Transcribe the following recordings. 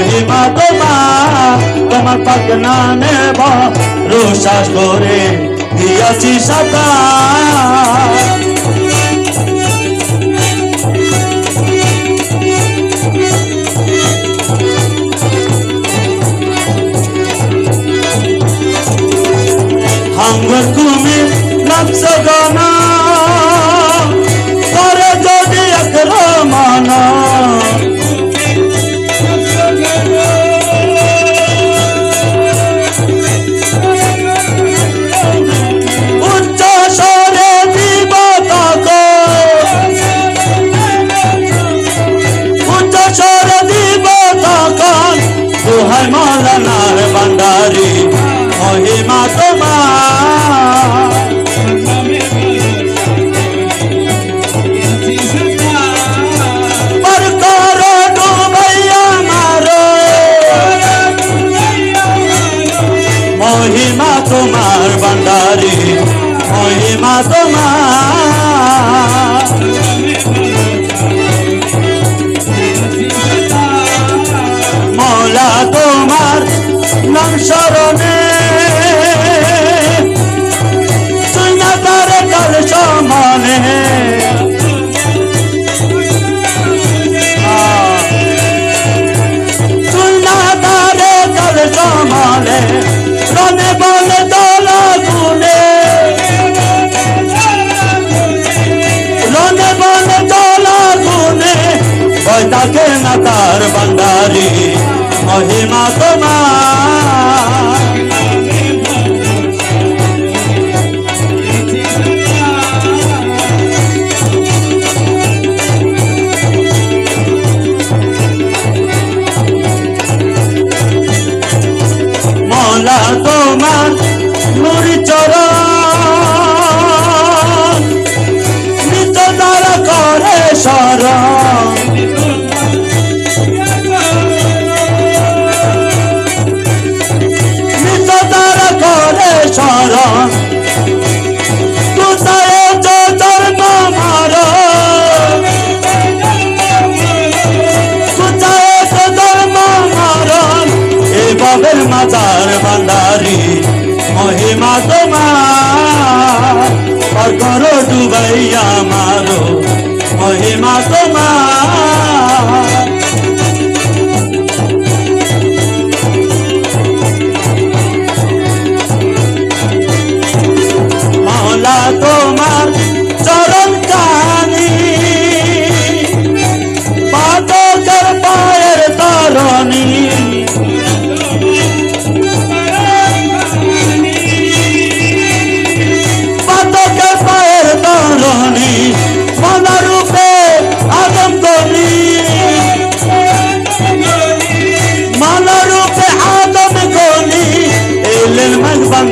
মহিমা তোমার তোমার পাক না নেব রোশাস করে দিয়াছি সাকার হাঙ্গর কুমির লাভ সগনা নাতার তার মহিমা তোমার। মলা তোমার মোর চর সোনার ভান্ডারি মহিমা তোমার। করো ডুবাই আমার মহিমা তোমার।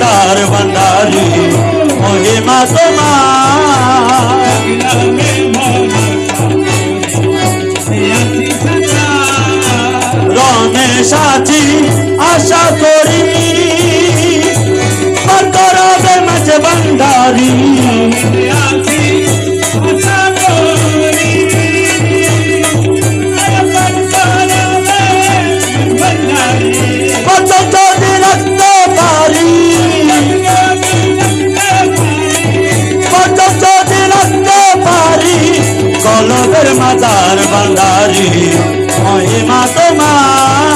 ভান্ডার ভান্ডারি মহিমা তোমার। রমেশ আছি আশা মাতার বান্দারি মহিমা তোমার